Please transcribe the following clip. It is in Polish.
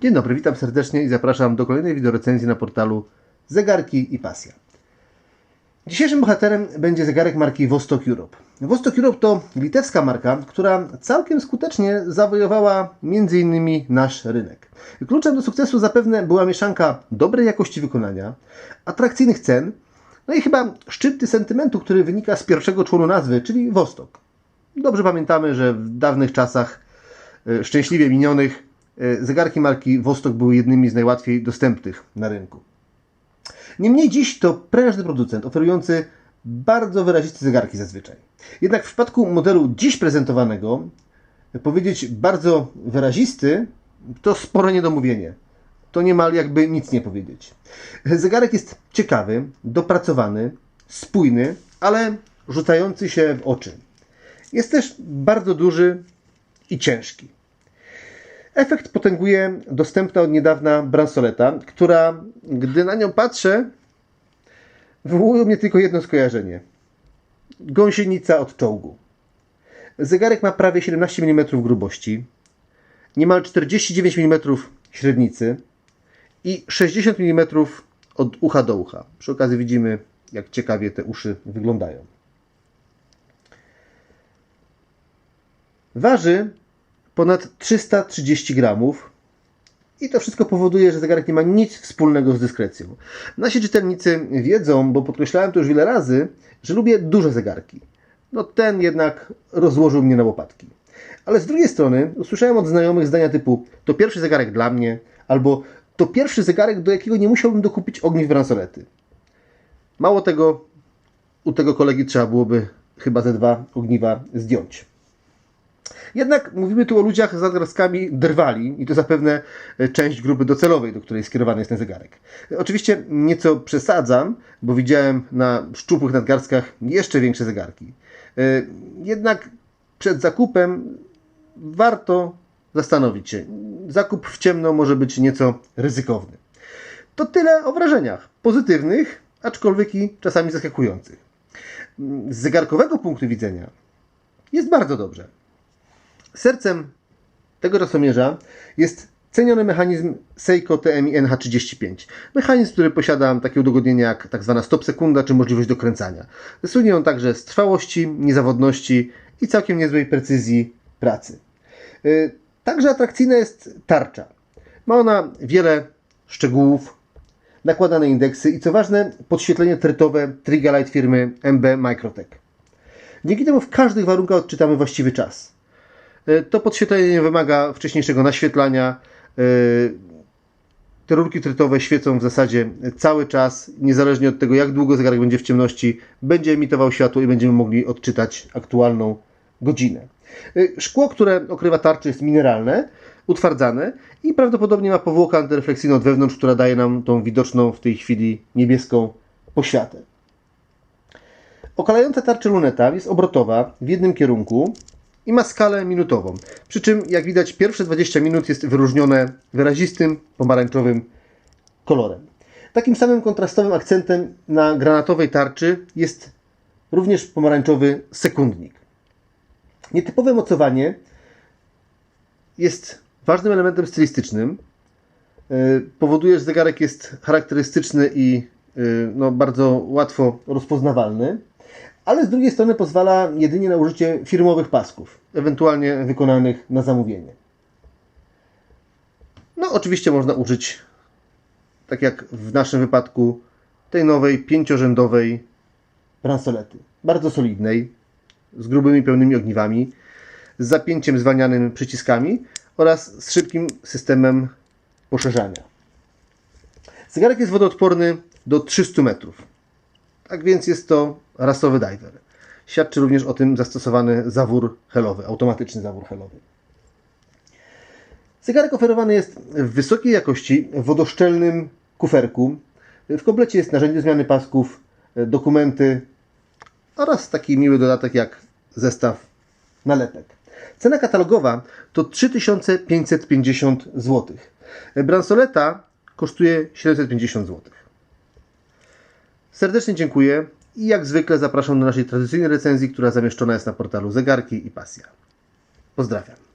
Dzień dobry, witam serdecznie i zapraszam do kolejnej wideorecenzji na portalu Zegarki i Pasja. Dzisiejszym bohaterem będzie zegarek marki Vostok Europe. Vostok Europe to litewska marka, która całkiem skutecznie zawojowała m.in. nasz rynek. Kluczem do sukcesu zapewne była mieszanka dobrej jakości wykonania, atrakcyjnych cen, no i chyba szczytny sentymentu, który wynika z pierwszego członu nazwy, czyli Vostok. Dobrze pamiętamy, że w dawnych czasach e, szczęśliwie minionych zegarki marki Vostok były jednymi z najłatwiej dostępnych na rynku. Niemniej dziś to prężny producent oferujący bardzo wyraziste zegarki zazwyczaj. Jednak w przypadku modelu dziś prezentowanego, powiedzieć bardzo wyrazisty, to spore niedomówienie. To niemal jakby nic nie powiedzieć. Zegarek jest ciekawy, dopracowany, spójny, ale rzucający się w oczy. Jest też bardzo duży i ciężki. Efekt potęguje dostępna od niedawna bransoleta, która, gdy na nią patrzę, wywołuje mnie tylko jedno skojarzenie. Gąsienica od czołgu. Zegarek ma prawie 17 mm grubości, niemal 49 mm średnicy i 60 mm od ucha do ucha. Przy okazji widzimy, jak ciekawie te uszy wyglądają. Waży ponad 330 gramów i to wszystko powoduje, że zegarek nie ma nic wspólnego z dyskrecją. Nasi czytelnicy wiedzą, bo podkreślałem to już wiele razy, że lubię duże zegarki. No ten jednak rozłożył mnie na łopatki. Ale z drugiej strony usłyszałem od znajomych zdania typu to pierwszy zegarek dla mnie, albo to pierwszy zegarek, do jakiego nie musiałbym dokupić ogniw bransolety. Mało tego, u tego kolegi trzeba byłoby chyba ze dwa ogniwa zdjąć. Jednak mówimy tu o ludziach z nadgarstkami drwali i to zapewne część grupy docelowej, do której skierowany jest ten zegarek. Oczywiście nieco przesadzam, bo widziałem na szczupłych nadgarstkach jeszcze większe zegarki. Jednak przed zakupem warto zastanowić się. Zakup w ciemno może być nieco ryzykowny. To tyle o wrażeniach. Pozytywnych, aczkolwiek i czasami zaskakujących. Z zegarkowego punktu widzenia jest bardzo dobrze. Sercem tego czasomierza jest ceniony mechanizm Seiko TMI NH35. Mechanizm, który posiada takie udogodnienia jak tak zwana stop sekunda czy możliwość dokręcania. Słynie on także z trwałości, niezawodności i całkiem niezłej precyzji pracy. Y, także atrakcyjna jest tarcza. Ma ona wiele szczegółów, nakładane indeksy i co ważne podświetlenie trytowe Trigalight firmy MB Microtech. Dzięki temu w każdych warunkach odczytamy właściwy czas. E, to podświetlenie nie wymaga wcześniejszego naświetlania. E, te rurki trytowe świecą w zasadzie cały czas, niezależnie od tego, jak długo zegarek będzie w ciemności, będzie emitował światło i będziemy mogli odczytać aktualną godzinę. E, szkło, które okrywa tarczę, jest mineralne, utwardzane i prawdopodobnie ma powłokę antyrefleksyjną od wewnątrz, która daje nam tą widoczną w tej chwili niebieską poświatę. Okalająca tarczę luneta jest obrotowa w jednym kierunku, i ma skalę minutową. Przy czym, jak widać, pierwsze 20 minut jest wyróżnione wyrazistym pomarańczowym kolorem. Takim samym kontrastowym akcentem na granatowej tarczy jest również pomarańczowy sekundnik. Nietypowe mocowanie jest ważnym elementem stylistycznym. E, powoduje, że zegarek jest charakterystyczny i e, no, bardzo łatwo rozpoznawalny ale z drugiej strony pozwala jedynie na użycie firmowych pasków, ewentualnie wykonanych na zamówienie. No, oczywiście można użyć, tak jak w naszym wypadku, tej nowej pięciorzędowej bransolety. Bardzo solidnej, z grubymi, pełnymi ogniwami, z zapięciem zwalnianym przyciskami oraz z szybkim systemem poszerzania. Zegarek jest wodoodporny do 300 metrów. Tak więc jest to rasowy diver. Świadczy również o tym zastosowany zawór helowy, automatyczny zawór helowy. Zegarek oferowany jest w wysokiej jakości, wodoszczelnym kuferku. W komplecie jest narzędzie zmiany pasków, dokumenty oraz taki miły dodatek jak zestaw nalepek. Cena katalogowa to 3550 zł. Bransoleta kosztuje 750 zł. Serdecznie dziękuję i jak zwykle zapraszam do naszej tradycyjnej recenzji, która zamieszczona jest na portalu Zegarki i Pasja. Pozdrawiam.